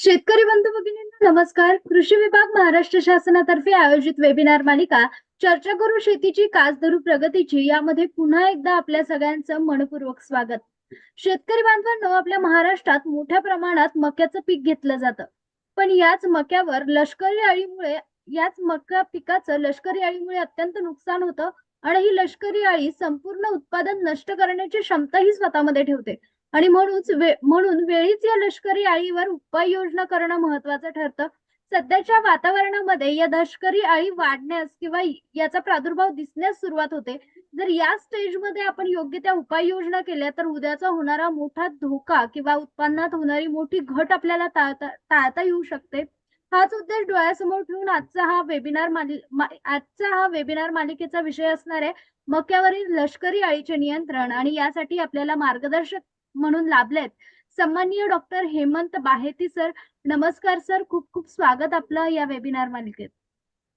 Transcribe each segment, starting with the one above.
शेतकरी बंधू भगिनींना नमस्कार. कृषी विभाग महाराष्ट्र शासनातर्फे आयोजित वेबिनार मालिका चर्चा करू शेतीची कास धरू प्रगतीची यामध्ये पुन्हा एकदा आपल्या सगळ्यांचं मनपूर्वक स्वागत. शेतकरी बांधवांनो आपल्या महाराष्ट्रात मोठ्या प्रमाणात मक्याचं पीक घेतलं जातं. पण याच मक्यावर लष्करी अळीमुळे याच मका पिकाचं लष्करी अळीमुळे अत्यंत नुकसान होतं आणि ही लष्करी अळी संपूर्ण उत्पादन नष्ट करण्याची क्षमताही स्वतःमध्ये ठेवते. आणि म्हणूनच म्हणून वेळीच या लष्करी अळीवर उपाययोजना करणं महत्वाचं ठरतं. सध्याच्या वातावरणामध्ये या लष्करी अळी वाढण्यास किंवा याचा प्रादुर्भाव दिसण्यास सुरुवात होते. जर या स्टेजमध्ये आपण योग्य त्या उपाययोजना केल्या तर उद्याचा होणारा मोठा धोका किंवा उत्पन्नात होणारी मोठी घट आपल्याला टाळता टाळता येऊ शकते. हाच उद्देश डोळ्यासमोर ठेवून आजचा हा वेबिनार आजचा हा वेबिनार मालिकेचा विषय असणार आहे. मक्यावरील लष्करी अळीचे नियंत्रण आणि यासाठी आपल्याला मार्गदर्शक म्हणून लाभलेत. सन्माननीय डॉक्टर हेमंत बाहेती सर नमस्कार सर खूप खूप स्वागत आपलं या वेबिनार मालिकेत.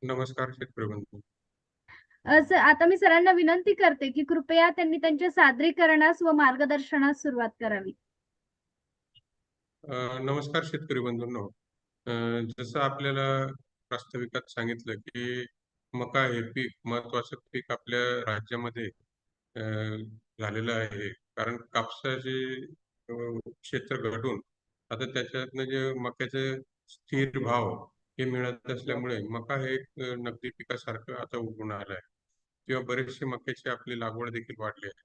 नमस्कार शेतकरी आता मी सरांना विनंती करते की कृपया त्यांनी त्यांच्या सादरीकरणास व मार्गदर्शनास सुरुवात करावी. नमस्कार शेतकरी बंधूंनो. जसं आपल्याला प्रास्ताविकात सांगितलं की मका हे पीक महत्वाचं पीक आपल्या राज्यामध्ये झालेलं आहे. कारण कापसाचे क्षेत्र घटून आता त्याच्यातनं जे मक्याचे स्थिर भाव हे मिळत असल्यामुळे मका हे नगदी पिकासारखं आता उगून आलं आहे किंवा बरेचसे मक्याची आपली लागवड देखील वाढली आहे.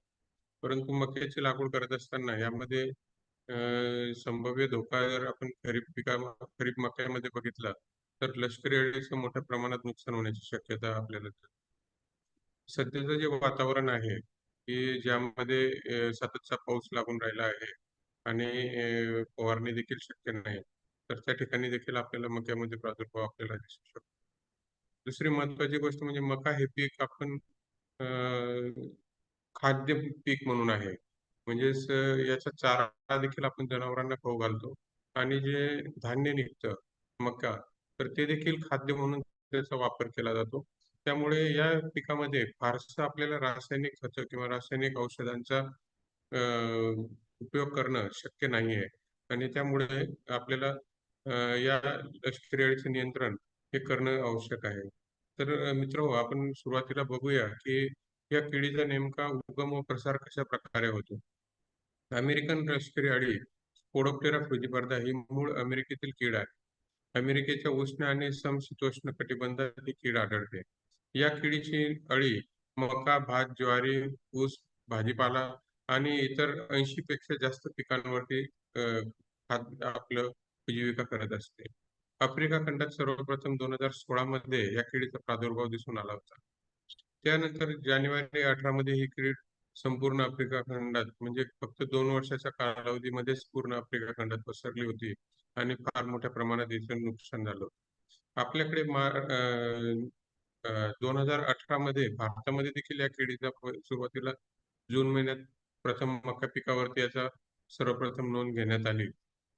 परंतु मक्याची लागवड करत असताना यामध्ये संभाव्य धोका जर आपण खरीप पिका खरीप मक्यामध्ये बघितला तर लष्करी अळीचं मोठ्या प्रमाणात नुकसान होण्याची शक्यता आपल्याला सध्याचं जे वातावरण आहे की ज्यामध्ये सततचा पाऊस लागून राहिला आहे आणि फवारणी देखील शक्य नाही तर त्या ठिकाणी देखील आपल्याला मक्यामध्ये प्रादुर्भाव आपल्याला दिसू शकतो. दुसरी महत्वाची गोष्ट म्हणजे मका हे पीक आपण खाद्य पीक म्हणून आहे. म्हणजेच याचा चारा देखील आपण जनावरांना खाऊ घालतो आणि जे धान्य निघतं मका तर ते देखील खाद्य म्हणून त्याचा वापर केला जातो. त्यामुळे या पिकामध्ये फारसं आपल्याला रासायनिक खतं किंवा रासायनिक औषधांचा उपयोग करणं शक्य नाही आहे आणि त्यामुळे आपल्याला या लष्करी अळीचं नियंत्रण हे करणं आवश्यक आहे. तर मित्र हो, आपण सुरुवातीला बघूया की या किडीचा नेमका उगम व प्रसार कशा प्रकारे होतो? अमेरिकन लष्करी अळी स्पोडोप्टेरा फ्रुजिपर्दा ही मूळ अमेरिकेतील कीड आहे. अमेरिकेच्या उष्ण आणि समशीतोष्ण कटिबंधात ही कीड आढळते. या किडीची अळी मका भात ज्वारी ऊस भाजीपाला आणि इतर ऐंशी पेक्षा जास्त पिकांवरती आपलं उपजीविका करत असते. आफ्रिका खंडात सर्वप्रथम दोन हजार सोळा मध्ये या किडीचा प्रादुर्भाव दिसून आला होता. त्यानंतर जानेवारी अठरा मध्ये ही कीड संपूर्ण आफ्रिका खंडात म्हणजे फक्त दोन वर्षाच्या कालावधीमध्येच पूर्ण आफ्रिका खंडात पसरली होती आणि फार मोठ्या प्रमाणात इथे नुकसान झालं आपल्याकडे दोन हजार अठरा मध्ये भारतामध्ये देखील या केळीचा सुरुवातीला जून महिन्यात प्रथम मका पिकावरती याचा सर्वप्रथम नोंद घेण्यात आली.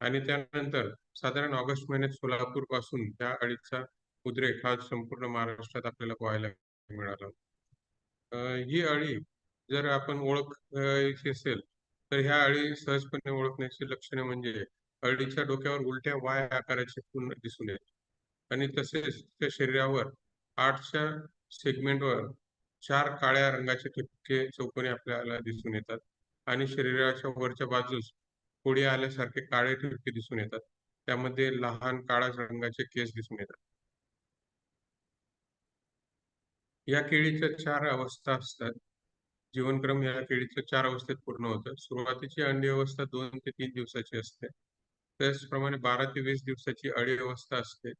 आणि त्यानंतर साधारण ऑगस्ट महिन्यात सोलापूरपासून त्या अळीचा उद्रेक हा संपूर्ण महाराष्ट्रात आपल्याला पाहायला मिळाला. ही अळी जर आपण ओळखायची असेल तर ह्या अळी सहजपणे ओळखण्याची लक्षणे म्हणजे अळीच्या डोक्यावर उलट्या वाय आकाराचे पूर्ण दिसून येते. आणि तसेच त्या शरीरावर आठच्या सेगमेंटवर चार काळ्या रंगाचे ठिपके चौकोनी आपल्याला दिसून येतात आणि शरीराच्या वरच्या बाजूस पुढे आल्यासारखे काळे ठिपके दिसून येतात. त्यामध्ये लहान काळ्या रंगाचे केस दिसून येतात. या केळीच्या चार अवस्था असतात. जीवनक्रम या केळीच्या चार अवस्थेत पूर्ण होतं. सुरुवातीची अंडी अवस्था दोन ते तीन दिवसाची असते. त्याचप्रमाणे बारा ते वीस दिवसाची अळी अवस्था असते.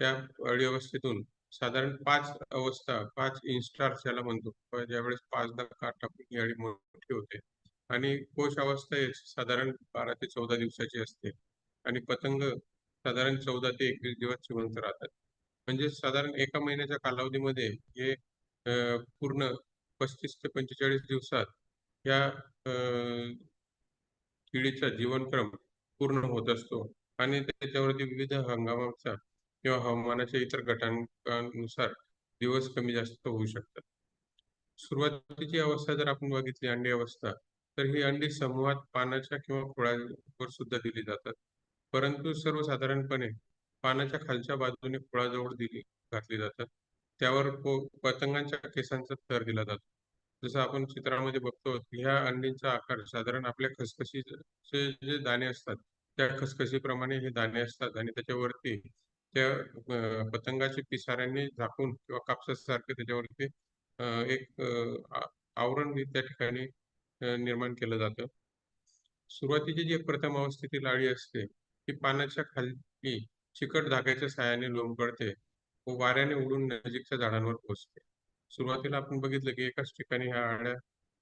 त्या अळी अवस्थेतून साधारण पाच अवस्था पाच इन्स्टार्स याला म्हणतो. ज्यावेळेस पाचदा दहा टाकून ही मोठी होते. आणि कोश अवस्था एक साधारण बारा ते चौदा दिवसाची असते. आणि पतंग साधारण चौदा ते एकवीस दिवस जिवंत राहतात. म्हणजे साधारण एका महिन्याच्या कालावधीमध्ये हे पूर्ण पस्तीस ते पंचेचाळीस दिवसात या किडीचा जीवनक्रम पूर्ण होत असतो. आणि त्याच्यावरती विविध हंगामाचा किंवा हवामानाच्या इतर घटकांनुसार दिवस कमी जास्त होऊ शकतात. सुरुवातीची अवस्था जर आपण बघितली अंडी अवस्था तर ही अंडी समूहात पानाच्या किंवा खोळावर सुद्धा दिली जातात. परंतु सर्वसाधारणपणे पानाच्या खालच्या बाजूने खोळाजवळ दिली घातली जातात. त्यावर पतंगांच्या केसांचा थर दिला जातो. जसं आपण चित्रामध्ये बघतो ह्या अंडींचा आकार साधारण आपल्या खसखशीचे जे दाणे असतात त्या खसखशीप्रमाणे हे दाणे असतात आणि त्याच्यावरती त्या पतंगाच्या पिसाऱ्यांनी झाकून किंवा कापसासारखे त्याच्यावरती एक आवरण त्या ठिकाणी निर्माण केलं जातं. सुरुवातीची जी प्रथम अवस्थेतील अळी असते ती पानाच्या खाली चिकट धाग्याच्या सहाय्याने लोंबकळते व वाऱ्याने उडून नजीकच्या झाडांवर पोहोचते. सुरुवातीला आपण बघितलं की एकाच ठिकाणी ह्या आळ्या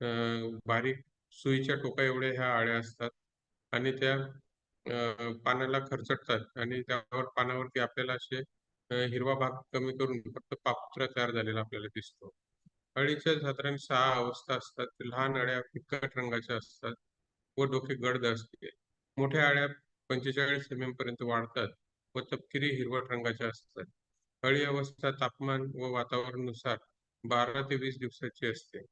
अं, बारीक सुईच्या टोका एवढ्या ह्या आळ्या असतात आणि त्या पानाला खरचटतात आणि त्यावर पानावरती आपल्याला असे हिरवा भाग कमी करून फक्त पापुत्रा तयार झालेला आपल्याला दिसतो. अळीच्या साधारण सहा अवस्था असतात. लहान अळ्या फिकट रंगाच्या असतात व डोके गडद असते मोठ्या अळ्या पंचेचाळीस एम पर्यंत वाढतात व तपकिरी हिरवट रंगाच्या असतात. अळी अवस्था तापमान व वातावरणानुसार बारा ते वीस दिवसाची असते.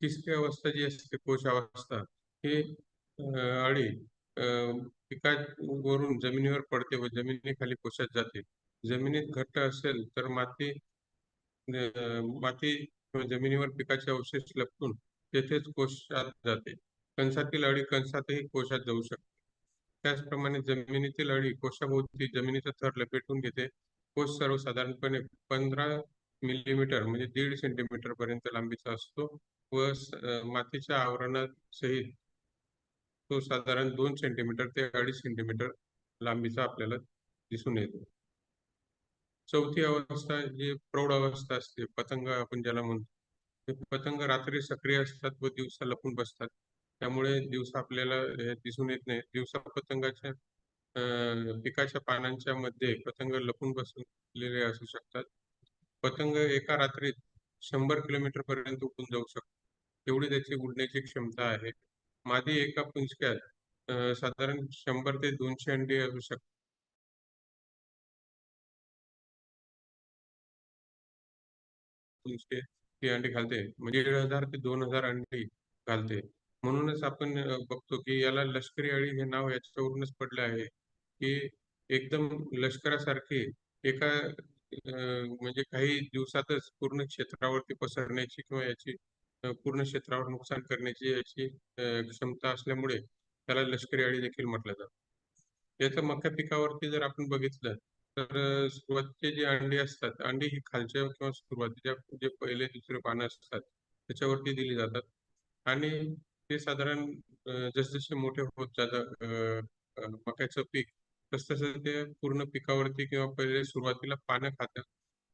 तिसरी अवस्था जी असते कोश अवस्था हे अळी पिकावरून जमिनीवर पडते व जमिनीखाली कोशात जाते. जमिनीत घट्ट असेल तर माती माती जमिनीवर पिकाचे अवशेष लपून तेथेच कोशात जाते. कंसातील अळी कंसातही कोशात जाऊ शकते. त्याचप्रमाणे जमिनीतील अळी कोशाभोवती जमिनीचा थर लपेटून घेते. कोश सर्वसाधारणपणे पंधरा मिलीमीटर म्हणजे दीड सेंटीमीटर पर्यंत लांबीचा असतो व मातीच्या आवरणासहित तो साधारण दोन सेंटीमीटर ते अडीच सेंटीमीटर लांबीचा आपल्याला दिसून येतो. चौथी अवस्था जी प्रौढ अवस्था असते पतंग आपण ज्याला म्हणतो ते पतंग रात्री सक्रिय असतात व दिवसा लपून बसतात. त्यामुळे दिवसा आपल्याला दिसून येत नाही. दिवसा पतंगाच्या पिकाच्या पानांच्या मध्ये पतंग लपून बसलेले असू शकतात. पतंग एका रात्रीत शंभर किलोमीटर पर्यंत उडून जाऊ शकतो. एवढी त्याची उडण्याची क्षमता आहे. मादी एका पुंजक्यात साधारण शंभर ते दोनशे अंडी असू शकतात पुंजके ती अंडी घालते. म्हणजे दीड हजार ते दोन हजार अंडी घालते. म्हणूनच आपण बघतो की याला लष्करी अळी हे नाव याच्यावरूनच पडले आहे की एकदम लष्करासारखी एका म्हणजे काही दिवसातच पूर्ण क्षेत्रावरती पसरण्याची किंवा याची पूर्ण क्षेत्रावर नुकसान करण्याची याची क्षमता असल्यामुळे त्याला लष्करी अळी देखील म्हटलं जातं. याचं मक्या पिकावरती जर आपण बघितलं तर अं, सुरुवातीचे जे अंडी असतात अंडी ही खालच्या किंवा सुरुवातीच्या जे पहिले दुसरे पानं असतात त्याच्यावरती दिली जातात. आणि ते साधारण जसजसे मोठे होत जातात मक्याचं पीक तसतसं ते पूर्ण पिकावरती किंवा पहिले सुरुवातीला पानं खातात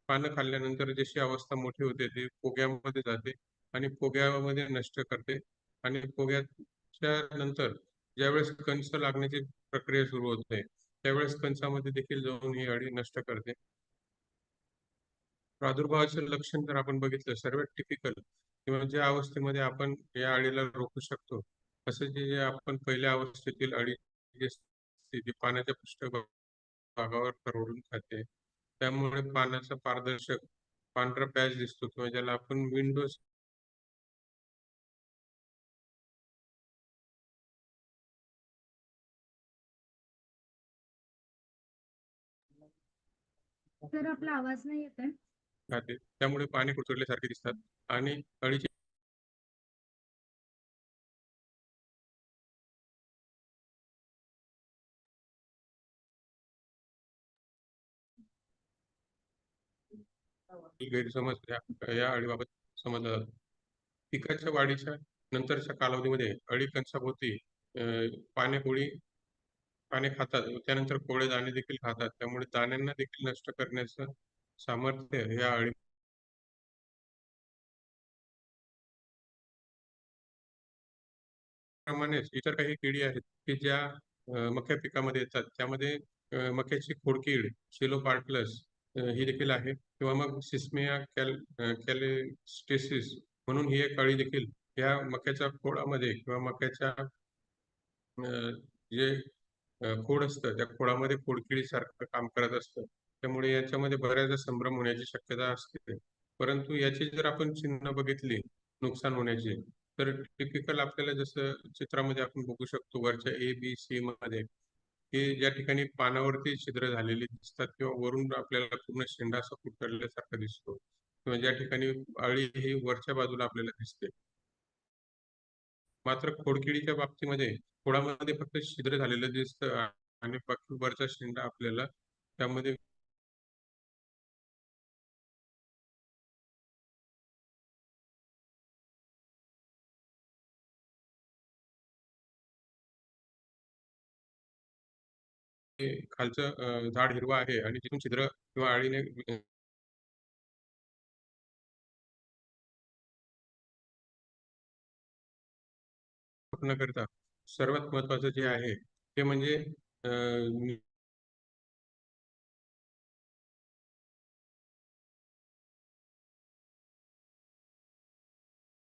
पानं खाल्ल्यानंतर जशी अवस्था मोठी होते ती पोग्यामध्ये जाते. आणि पोग्यामध्ये नष्ट करते. आणि पोग्याच्या नंतर ज्यावेळेस कंस लागण्याची प्रक्रिया सुरू होते त्यावेळेस कंसामध्ये देखील जाऊन ही अळी नष्ट करते. प्रादुर्भावाचे लक्षण जर आपण बघितलं सर्वात टिपिकल किंवा ज्या अवस्थेमध्ये आपण या अळीला रोखू शकतो असं जे जे आपण पहिल्या अवस्थेतील अळी जी पाण्याच्या पृष्ठभागावर करोडून खाते. त्यामुळे पाण्याचा पारदर्शक पांढरा पॅच दिसतो किंवा ज्याला आपण विंडोज सर आपला आवाज नाही येत आहे. त्यामुळे पाणी कुचरल्यासारखे दिसतात. आणि अळीचे गैरसमज या या अळीबाबत समजला जातो. पिकाच्या वाढीच्या नंतरच्या कालावधीमध्ये अळी कंसाभोवती पाण्यापोळी पाने खातात. व त्यानंतर कोळे दाणे देखील खातात. त्यामुळे दाण्यांना देखील नष्ट करण्याचं सामर्थ्य या अळी प्रमाणेच इतर काही किडी आहेत की ज्या मक्या पिकामध्ये येतात. त्यामध्ये मक्याची खोडकीड शिलोपार्टलस ही देखील आहे किंवा मग सिस्मिया कॅल कॅलिस्टेसिस म्हणून ही एक अळी देखील या मक्याच्या खोडामध्ये किंवा मक्याच्या जे खोड असतं. त्या खोडामध्ये खोडकिडीसारखं काम करत असतं. त्यामुळे याच्यामध्ये बऱ्याचदा संभ्रम होण्याची शक्यता असते. परंतु याची जर आपण चिन्ह बघितली नुकसान होण्याची तर टिपिकल आपल्याला जसं चित्रामध्ये आपण बघू शकतो वरच्या ए बी सी मध्ये की ज्या ठिकाणी पानावरती छिद्र झालेली दिसतात किंवा वरून आपल्याला पूर्ण शेंडा असा कुठल्यासारखा दिसतो. किंवा ज्या ठिकाणी अळी ही वरच्या बाजूला आपल्याला दिसते. मात्र खोडकिडीच्या बाबतीमध्ये खोडामध्ये फक्त छिद्र झालेलं दिसत आणि बाकी वरचा शेंडा आपल्याला त्यामध्ये खालचं झाड हिरवं आहे आणि जिथून छिद्र किंवा आळीने करता. सर्वात महत्वाचं जे आहे ते म्हणजे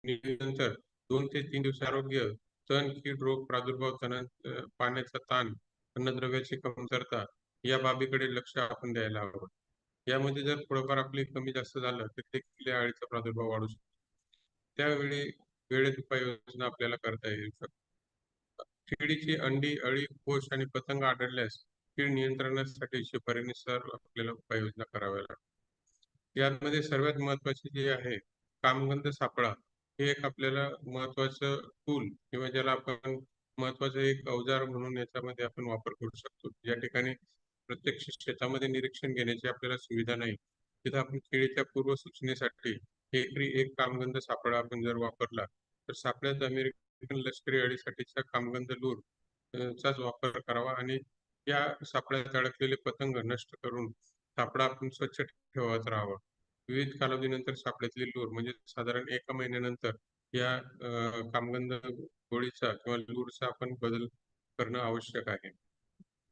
नंतर दोन ते तीन दिवस आरोग्य तण कीड रोग प्रादुर्भाव तण पाण्याचा ताण अन्नद्रव्याची कमतरता या बाबीकडे लक्ष आपण द्यायला हवं. यामध्ये जर थोडंफार आपली कमी जास्त झालं तर ते किल्ल्या आळीचा प्रादुर्भाव वाढू शकतो. त्यावेळी वेळेत उपाययोजना आपल्याला करता येऊ शकतात किडीची अंडी अळी कोश आणि पतंग आढळल्यास कीड नियंत्रणासाठी शिफारीनुसार आपल्याला उपाययोजना कराव्या लागतात. यामध्ये सर्वात महत्त्वाचे जे आहे कामगंध सापळा हे एक आपल्याला महत्वाचं टूल किंवा ज्याला आपण महत्वाचं एक अवजार म्हणून याच्यामध्ये आपण वापर करू शकतो. ज्या ठिकाणी प्रत्यक्ष शेतामध्ये निरीक्षण घेण्याची आपल्याला सुविधा नाही तिथं आपण केळीच्या पूर्व सूचनेसाठी एकरी एक कामगंध सापळा आपण जर वापरला तर सापळ्यात अमेरिकन लष्करी अळीसाठीचा कामगंध लूर चाच वापर करावा आणि या सापळ्यात अडकलेले पतंग नष्ट करून सापळा आपण स्वच्छ ठेवत राहावा. विविध कालावधीनंतर सापळ्यातली लूर म्हणजे साधारण एका महिन्यानंतर या कामगंध गोळीचा किंवा लूरचा आपण बदल करणं आवश्यक आहे.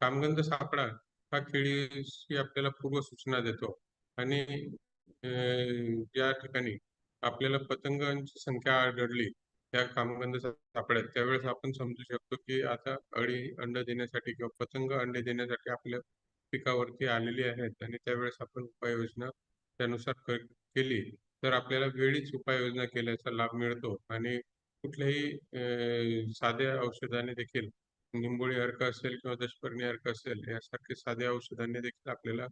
कामगंध सापळा हा केळीची आपल्याला पूर्व सूचना देतो आणि या ठिकाणी आपल्याला पतंगांची संख्या आढळली त्या कामगंध सापड्यात त्यावेळेस आपण समजू शकतो की आता अळी अंड देण्यासाठी किंवा पतंग अंडे देण्यासाठी आपल्या पिकावरती आलेली आहेत आणि त्यावेळेस आपण उपाययोजना त्यानुसार केली तर आपल्याला वेळीच उपाययोजना केल्याचा लाभ मिळतो आणि कुठल्याही साध्या औषधाने देखील निंबोळी अर्क असेल किंवा दशपर्णी अर्क असेल यासारखे साध्या औषधांनी देखील आपल्याला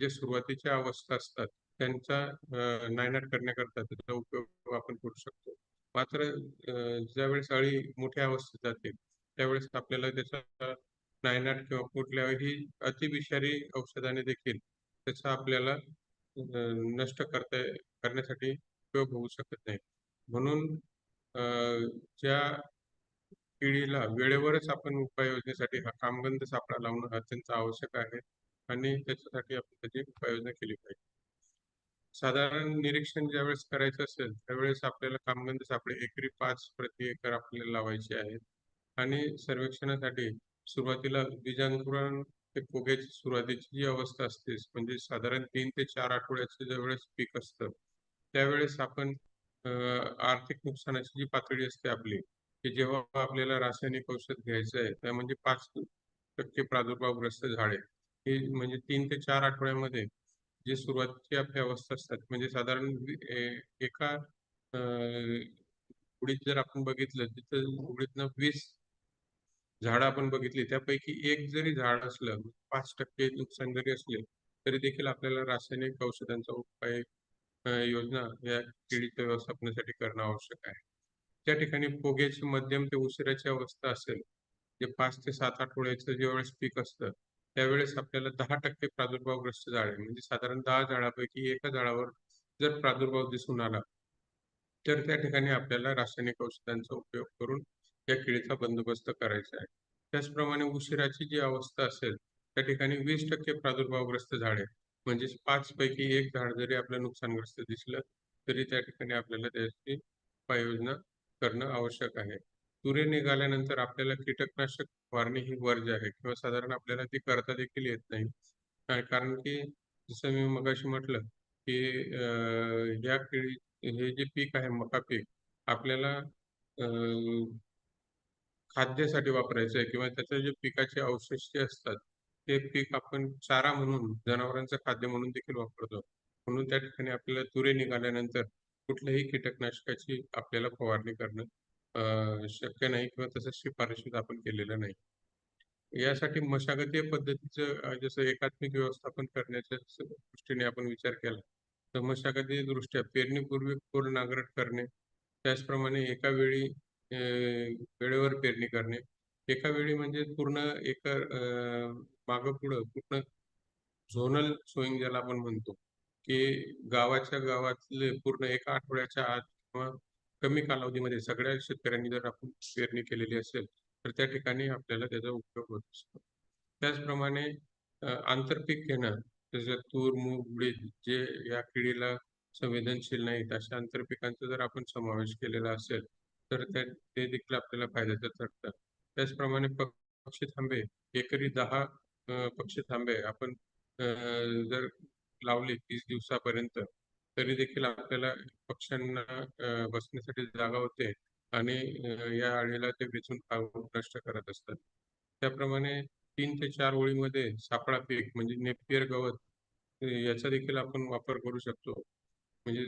जे सुरुवातीच्या अवस्था असतात त्यांचा नायनाट करण्याकरता त्याचा उपयोग आपण करू शकतो. मात्र ज्यावेळेस अळी मोठ्या अवस्थेत जाते त्यावेळेस आपल्याला त्याचा नायनाट किंवा कुठल्याही अतिविषारी औषधाने देखील त्याचा आपल्याला नष्ट करता करण्यासाठी उपयोग होऊ शकत नाही. म्हणून अं, ज्या पिढीला वेळेवरच आपण उपाययोजनेसाठी हा कामगंध सापळा लावणं अत्यंत आवश्यक आहे आणि त्याच्यासाठी आपण त्याची उपाययोजना केली पाहिजे. साधारण निरीक्षण ज्यावेळेस करायचं असेल त्यावेळेस आपल्याला कामगंध सापळे एकरी पाच प्रति एकर आपल्याला लावायचे आहेत. आणि सर्वेक्षणासाठी सुरुवातीला बीजांकुरण ते फुग्याची सुरुवातीची जी अवस्था असते म्हणजे साधारण तीन ते चार आठवड्याचं ज्यावेळेस पीक असतं त्यावेळेस आपण आर्थिक नुकसानाची जी पातळी असते आपली की जेव्हा आपल्याला रासायनिक औषध घ्यायचं आहे त्या म्हणजे पाच टक्के प्रादुर्भावग्रस्त झाडे हे म्हणजे तीन ते चार आठवड्यामध्ये जे सुरुवातीची आपली अवस्था असतात म्हणजे साधारण एका अं, उडीत जर आपण बघितलं तिथं उडीतनं वीस झाडं आपण बघितली त्यापैकी एक जरी झाड असलं पाच टक्के नुकसान जरी असले तरी देखील आपल्याला रासायनिक औषधांचा उपाय योजना या किडीच्या व्यवस्थापनासाठी करणं आवश्यक आहे. त्या ठिकाणी पोग्याची मध्यम ते उशिराची अवस्था असेल जे पाच ते सात आठवड्याचं ज्यावेळेस पीक असतं त्यावेळेस आपल्याला दहा टक्के प्रादुर्भावग्रस्त झाडे म्हणजे साधारण दहा झाडापैकी एका झाडावर जर प्रादुर्भाव दिसून आला तर त्या ठिकाणी आपल्याला रासायनिक औषधांचा उपयोग करून या किडीचा बंदोबस्त करायचा आहे. त्याचप्रमाणे उशिराची जी अवस्था असेल त्या ठिकाणी वीस टक्के प्रादुर्भावग्रस्त झाडे म्हणजे पाच पैकी एक झाड जरी आपलं नुकसानग्रस्त दिसलं तरी त्या ठिकाणी आपल्याला त्याची उपाययोजना करणं आवश्यक आहे. तुरे निघाल्यानंतर आपल्याला कीटकनाशक फवारणी ही वर्ज आहे किंवा साधारण आपल्याला ती करता देखील येत नाही. कारण की जसं मी मगाशी म्हटलं की अं, केळी हे जे पीक आहे मका पीक आपल्याला अं, खाद्यासाठी वापरायचं आहे किंवा त्याचे जे पिकाचे अवशेष जे असतात ते पीक आपण चारा म्हणून जनावरांचं खाद्य म्हणून देखील वापरतो. म्हणून त्या ठिकाणी आपल्याला तुरे निघाल्यानंतर कुठल्याही कीटकनाशकाची आपल्याला फवारणी करणं शक्य नाही किंवा तसं शिफारशी आपण केलेलं नाही. यासाठी मशागतीय पद्धतीचं जसं एकात्मिक व्यवस्थापन करण्याच्या दृष्टीने आपण विचार केला, तर मशागतीय दृष्ट्या पेरणीपूर्वी खोल नांगरट करणे, त्याचप्रमाणे एका वेळी वेळेवर पेरणी करणे, एका वेळी म्हणजे पूर्ण एक माग मागं-पुढं पूर्ण झोनल सोयिंग ज्याला आपण म्हणतो, की गावाच्या गावातले पूर्ण एका आठवड्याच्या आत किंवा कमी कालावधीमध्ये सगळ्या शेतकऱ्यांनी जर आपण पेरणी केलेली असेल, तर त्या ठिकाणी आपल्याला त्याचा उपयोग होत असतो. त्याचप्रमाणे आंतरपीक घेणं, जसं तूर, मूग, उडीद जे या किडीला संवेदनशील नाहीत, अशा आंतरपिकांचा जर आपण समावेश केलेला असेल, तर ते देखील आपल्याला फायद्याचं ठरतं. त्याचप्रमाणे पक्षी थांबे, एकरी दहा पक्षी थांबे आपण जर लावले तीस दिवसापर्यंत, तरी देखील आपल्याला पक्ष्यांना बसण्यासाठी जागा होते आणि या अळीला ते वेचून खाऊन नष्ट करत असतात. त्याप्रमाणे तीन ते चार ओळीमध्ये सापळा पीक म्हणजे नेपियर गवत याचा देखील आपण वापर करू शकतो. म्हणजे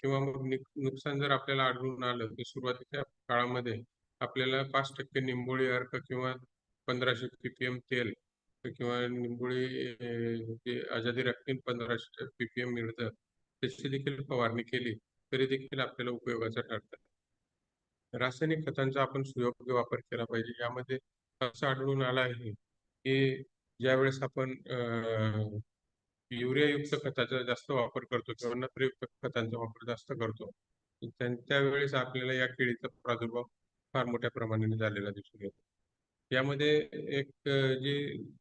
किंवा मग नुकसान जर आपल्याला आढळून आलं, तर सुरुवातीच्या काळामध्ये आपल्याला पाच टक्के निंबोळी अर्क किंवा पंधराशे पीपीएम तेल किंवा निंबोळी आजादी जे अजादिरक्तीन 1500 पी-पी-एम मिळतं, त्याची देखील फवारणी केली, तरी देखील आपल्याला उपयोगाचं ठरतात रासायनिक खतांचा आपण सुयोग्य वापर केला पाहिजे. यामध्ये असं आढळून आलं आहे, की ज्यावेळेस आपण युरियायुक्त खताचा जास्त वापर करतो किंवा नत्रयुक्त खतांचा वापर जास्त करतो, त्यावेळेस आपल्याला या केळीचा प्रादुर्भाव फार मोठ्या प्रमाणाने झालेला दिसून येतो. यामध्ये एक जी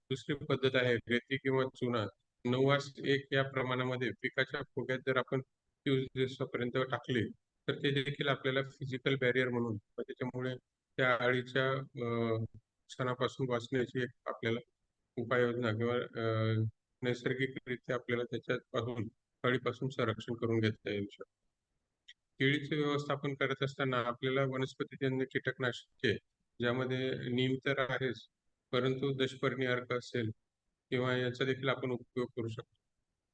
दुसरी पद्धत आहे रेती किंवा चुना 9:1 या प्रमाणामध्ये पिकाच्या फुग्यात जर आपण तीस दिवसापर्यंत टाकले तर ते देखील आपल्याला फिजिकल बॅरियर म्हणून त्याच्यामुळे त्या अळीच्या सणापासून वाचण्याची एक आपल्याला उपाययोजना किंवा नैसर्गिकरित्या आपल्याला त्याच्यापासून अळीपासून संरक्षण करून घेता येऊ शकतं. केळीचे व्यवस्थापन करत असताना आपल्याला वनस्पतीजन्य कीटकनाशके, ज्यामध्ये नीम तर आहेच, परंतु दशपर्णी अर्क असेल किंवा याचा देखील आपण उपयोग करू शकतो.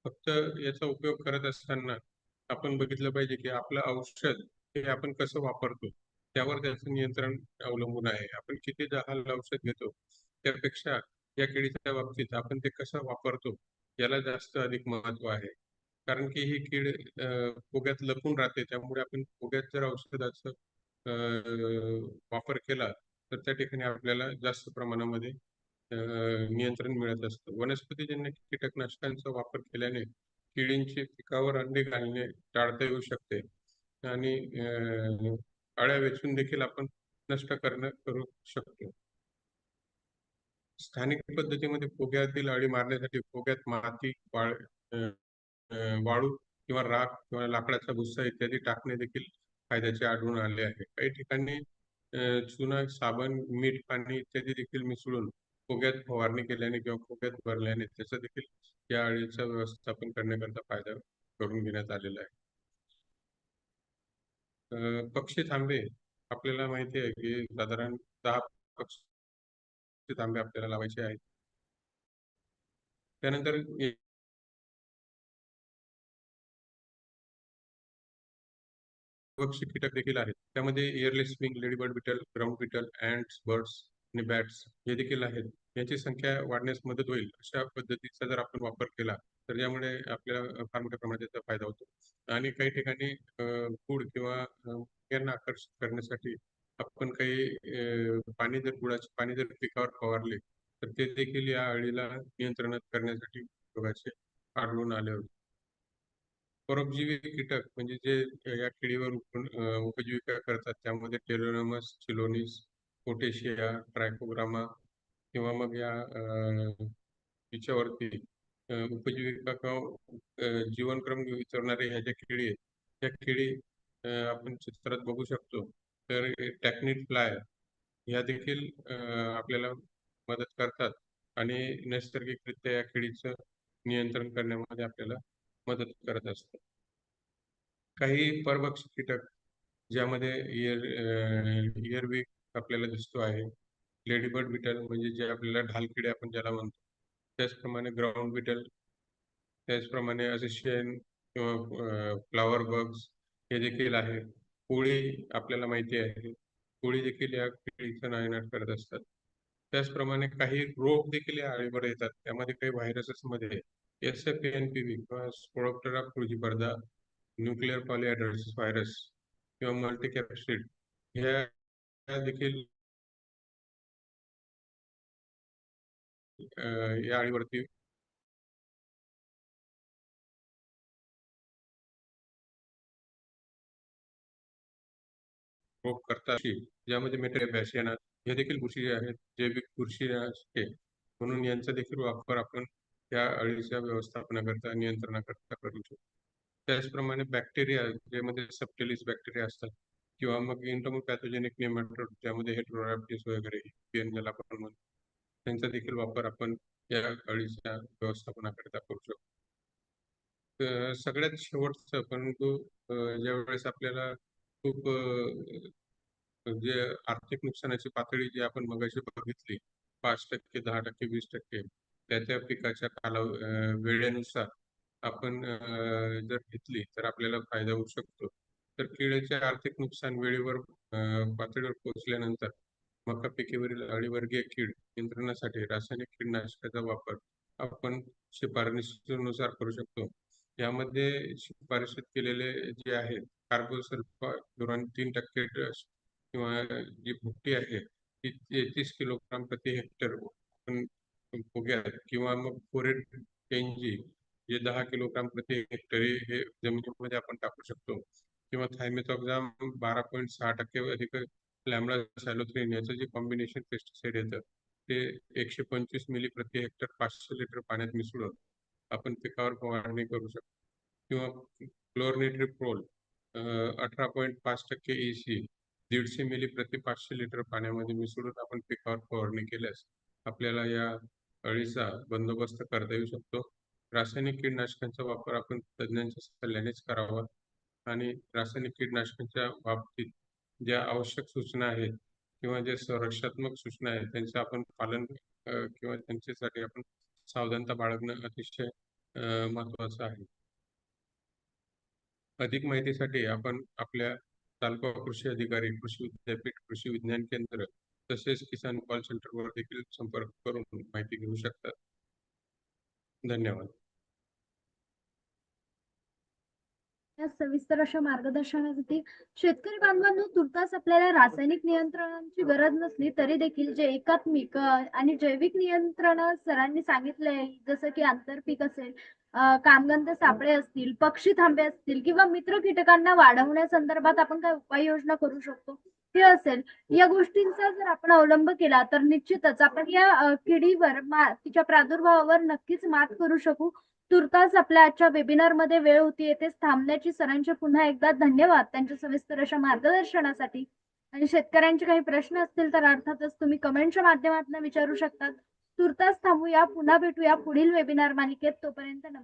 फक्त याचा उपयोग करत असताना आपण बघितलं पाहिजे, की आपलं औषध हे आपण कसं वापरतो, त्यावर त्याचं नियंत्रण अवलंबून आहे. आपण किती जहाल औषध घेतो, त्यापेक्षा या किडीच्या बाबतीत आपण ते कसं वापरतो, याला जास्त अधिक महत्त्व आहे. कारण की ही कीड पोग्यात लपून राहते. त्यामुळे आपण पोग्यात जर औषधाचं अ, वापर केला, तर त्या ठिकाणी आपल्याला जास्त प्रमाणामध्ये नियंत्रण मिळत असतं. वनस्पतीजन्य कीटकनाशकांचा वापर केल्याने किडींचे पिकावर अंडे घालणे टाळता येऊ शकते आणि अळ्या वेचून देखील आपण नष्ट करणं करू शकतो. स्थानिक पद्धतीमध्ये पोग्यातील अळी मारण्यासाठी पोग्यात माती, वाळ वाळू किंवा राख किंवा लाकडाचा भुस्सा इत्यादी टाकणे देखील फायद्याचे आढळून आले आहे. काही ठिकाणी चुना, साबण, मीठ, पाणी इत्यादी देखील मिसळून खोक्यात फवारणी केल्याने किंवा फोग्यात भरल्याने त्याचं देखील या अळीचं व्यवस्थापन करण्याकरता फायदा करून घेण्यात आलेला आहे. पक्षी थांबे आपल्याला माहिती आहे, की साधारण दहा पक्षी थांबे आपल्याला लावायचे आहेत. त्यानंतर पक्षी कीटक देखील आहेत. त्यामध्ये airless wing ladybird beetle, ground beetle, and birds आणि बॅट्स हे देखील आहेत. याची संख्या वाढण्यास मदत होईल, अशा पद्धतीचा जर आपण वापर केला, तर यामुळे आपल्याला फार मोठ्या प्रमाणात त्याचा फायदा होतो. आणि काही ठिकाणी अ, किंवा यांना आकर्षित करण्यासाठी आपण काही पाणी जर गुळाचे पाणी जर पिकावर फवारले, तर ते देखील या अळीला नियंत्रणात करण्यासाठी उपयोगाचे आढळून आले होते. परोपजीवी कीटक म्हणजे जे या किडीवर उपजीविका करतात त्यामध्ये टेलोनमस चिलोनिस, पोटेशिया, ट्रायकोग्रामा किंवा मग या हिच्यावरती उपजीविका किंवा जीवनक्रम विचारणारे ह्या ज्या खेळी आहेत, त्या खेळी आपण चित्रात बघू शकतो. तर टॅक्निट फ्लाय ह्या देखील आपल्याला मदत करतात आणि नैसर्गिकरित्या या किडीचं नियंत्रण करण्यामध्ये आपल्याला मदत करत असतात. काही परभक्षी कीटक ज्यामध्ये इयर इयरविक आपल्याला दिसतो आहे. लेडीबर्ड बीटल म्हणजे जे आपल्याला ढालकिडे आपण ज्याला म्हणतो. त्याचप्रमाणे ग्राउंड बीटल, त्याचप्रमाणे असे शेण किंवा फ्लॉवर बग्स हे देखील आहे. कोळी आपल्याला माहिती आहे. कोळी देखील या किडीचं नायनाट करत असतात त्याचप्रमाणे काही रोग देखील या अळीवर येतात त्यामध्ये काही व्हायरसेस मध्ये S F N P V किंवा स्पोडोप्टरा फ्रुजिपर्दा न्यूक्लिअर पॉलिहायड्रोसिस व्हायरस किंवा मल्टीकॅप्सिड ह्या देखील या अळीवरती रोग करतात ज्यामध्ये मेट्रिबॅसियाना हे देखील बुरशी आहेत जैविक बुरशीनाशके म्हणून यांचा देखील वापर आपण या अळीच्या व्यवस्थापनाकरता नियंत्रणाकरता करू शकतो त्याचप्रमाणे बॅक्टेरिया ज्यामध्ये सबटेलिस बॅक्टेरिया असतात। किंवा मग इंटोमोपॅथोजेनिक नेमॅटोड ज्यामध्ये हेट्रोरॅप्टिस वगैरे ज्याला आपण म्हणतो त्यांचा देखील वापर आपण या अळीच्या व्यवस्थापनाकरिता करू शकतो. सगळ्यात शेवटचं परंतु ज्या ज्यावेळेस आपल्याला खूप जे आर्थिक नुकसानाची पातळी जी आपण मगाशी बघितली पाच टक्के दहा टक्के वीस टक्के त्या त्या पिकाच्या कालाव वेळेनुसार आपण जर घेतली तर आपल्याला फायदा होऊ शकतो. तर किडीचे आर्थिक नुकसान वेळेवर पातळीवर पोहोचल्यानंतर मका पिकेवरील अळीवर्गीय कीड नियंत्रणासाठी रासायनिक कीडनाशकाचा वापर आपण शिफारशीनुसार करू शकतो. यामध्ये शिफारशीत केलेले जे आहेत कार्बोसल्फार तीन टक्के किंवा जी भुकटी आहे ती तेहतीस किलोग्राम प्रति हेक्टर आपण किंवा मग फोरेट टेनजी जे दहा किलोग्राम प्रति हेक्टर हे जमिनीमध्ये आपण टाकू शकतो. किंवा थायमेथॉक्झाम बारा पॉईंट सहा टक्के अधिक लॅमडा सॅलोथ्रीन याचं जे कॉम्बिनेशन पेस्टिसाइड येतं ते एकशे पंचवीस मिली प्रति हेक्टर पाचशे लिटर पाण्यात मिसळून आपण पिकावर फवारणी करू शकतो. किंवा क्लोरनेट्रिप्रोल अठरा पॉईंट पाच टक्के एसी दीडशे मिली प्रति पाचशे लिटर पाण्यामध्ये मिसळून आपण पिकावर फवारणी केल्यास आपल्याला या अळीचा बंदोबस्त करता येऊ शकतो. रासायनिक कीडनाशकांचा वापर आपण तज्ज्ञांच्या सल्ल्यानेच करावा. आणि रासायनिक कीटकनाशकांच्या बाबतीत ज्या आवश्यक सूचना आहेत किंवा जे संरक्षात्मक सूचना आहेत त्यांचं आपण पालन किंवा त्यांच्यासाठी आपण सावधानता बाळगणं अतिशय महत्वाचं महत्त्वाचं आहे. अधिक माहितीसाठी आपण आपल्या तालुका कृषी अधिकारी कृषी विद्यापीठ कृषी विज्ञान केंद्र तसेच किसान कॉल सेंटरवर देखील संपर्क करून माहिती घेऊ शकतात धन्यवाद. या सविस्तर अशा मार्गदर्शनासाठी शेतकरी बांधवांनो तुर्तास आपल्याला रासायनिक नियंत्रणांची गरज नसली तरी देखील जे एकात्मिक आणि जैविक नियंत्रण सरांनी सांगितले जसं की आंतरपीक असेल कामगंध सापळे असतील पक्षी थांबे असतील किंवा मित्र कीटकांना वाढवण्यासंदर्भात आपण काय उपाययोजना करू शकतो हे असेल. या गोष्टींचा जर आपण अवलंब केला तर निश्चितच आपण या किडीवर तिच्या प्रादुर्भावावर नक्कीच मात करू शकू. तुर्तास आपल्या आजच्या वेबिनारमध्ये वेळ होती येथेच थांबण्याची सरांचे पुन्हा एकदा धन्यवाद. त्यांच्या सविस्तर अशा मार्गदर्शनासाठी आणि शेतकऱ्यांचे काही प्रश्न असतील तर अर्थातच तुम्ही कमेंटच्या माध्यमातून विचारू शकतात. तुर्तास थांबूया पुन्हा भेटूया पुढील वेबिनार मालिकेत. तोपर्यंत नमस्कार